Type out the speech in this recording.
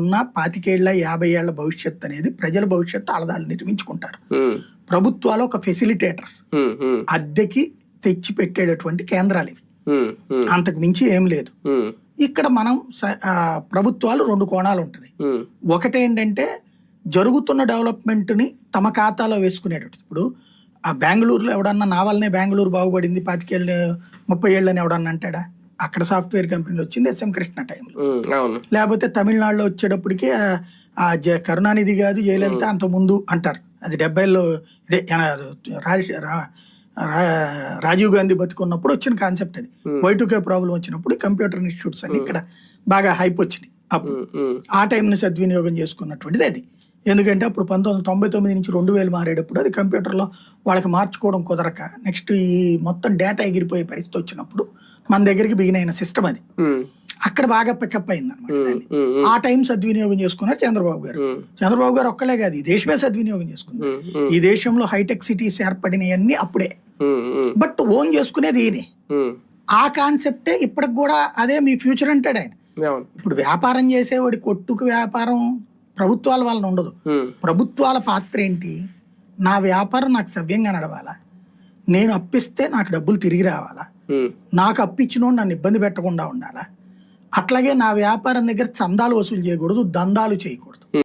ఉన్న పాతికేళ్ళ యాభై ఏళ్ళ భవిష్యత్తు అనేది ప్రజల భవిష్యత్తు ఆడదాళ్ళు నిర్మించుకుంటారు. ప్రభుత్వాలు ఒక ఫెసిలిటేటర్స్ అద్దెకి తెచ్చి పెట్టేటటువంటి కేంద్రాలు ఇవి. అంతకు మించి ఏం లేదు. ఇక్కడ మనం ప్రభుత్వాలు రెండు కోణాలు ఉంటుంది. ఒకటేంటంటే జరుగుతున్న డెవలప్మెంట్ని తమ ఖాతాలో వేసుకునేటట్టు. ఇప్పుడు ఆ బెంగళూరులో ఎవడన్నా నా వల్లనే బెంగళూరు బాగుపడింది పాతికేళ్ళు ముప్పై ఏళ్ళని ఎవడన్నా అంటాడా? అక్కడ సాఫ్ట్వేర్ కంపెనీలు వచ్చింది ఎస్ఎం కృష్ణ టైంలో. అవును. లేకపోతే తమిళనాడులో వచ్చేటప్పటికి ఆ- జ కరుణానిధి కాదు జయలలిత అంత ముందు అంటారు. అది డెబ్బైలో ఇదే రాజీవ్ గాంధీ బతుకున్నప్పుడు వచ్చిన కాన్సెప్ట్ అది. వైటుకే ప్రాబ్లం వచ్చినప్పుడు కంప్యూటర్ ఇన్స్టిట్యూట్స్ అని ఇక్కడ బాగా హైప్ ఉమ్, ఆ టైంని సద్వినియోగం చేసుకున్నటువంటిది అది. ఎందుకంటే అప్పుడు పంతొమ్మిది వందల తొంభై తొమ్మిది నుంచి రెండు వేలు మారేటప్పుడు అది కంప్యూటర్లో వాళ్ళకి మార్చుకోవడం కుదరక నెక్స్ట్ ఈ మొత్తం డేటా ఎగిరిపోయే పరిస్థితి వచ్చినప్పుడు మన దగ్గరికి బిగిన్ అయిన సిస్టమ్ అది. అక్కడ బాగా పికప్ అయింది అనమాట ఆ టైం సద్వినియోగం చేసుకున్నారు చంద్రబాబు గారు. చంద్రబాబు గారు ఒక్కలే కాదు ఈ దేశమే సద్వినియోగం ఉమ్, ఈ దేశంలో హైటెక్ సిటీస్ ఏర్పడినవన్నీ అప్పుడే. బట్ ఓన్ చేసుకునేది ఈయనే. ఆ కాన్సెప్టే ఇప్పటికి కూడా అదే మీ ఫ్యూచర్ అంటాడు ఆయన. ఇప్పుడు వ్యాపారం చేసేవాడి కొట్టుకు వ్యాపారం ప్రభుత్వాల వలన ఉండదు. ప్రభుత్వాల పాత్ర ఏంటి? నా వ్యాపారం నాకు సవ్యంగా నడవాలా? నేను అప్పిస్తే నాకు డబ్బులు తిరిగి రావాలా? నాకు అప్పించినోడు నన్ను ఇబ్బంది పెట్టకుండా ఉండాలా? అట్లాగే నా వ్యాపారం దగ్గర చందాలు వసూలు చేయకూడదు దందాలు చేయకూడదు.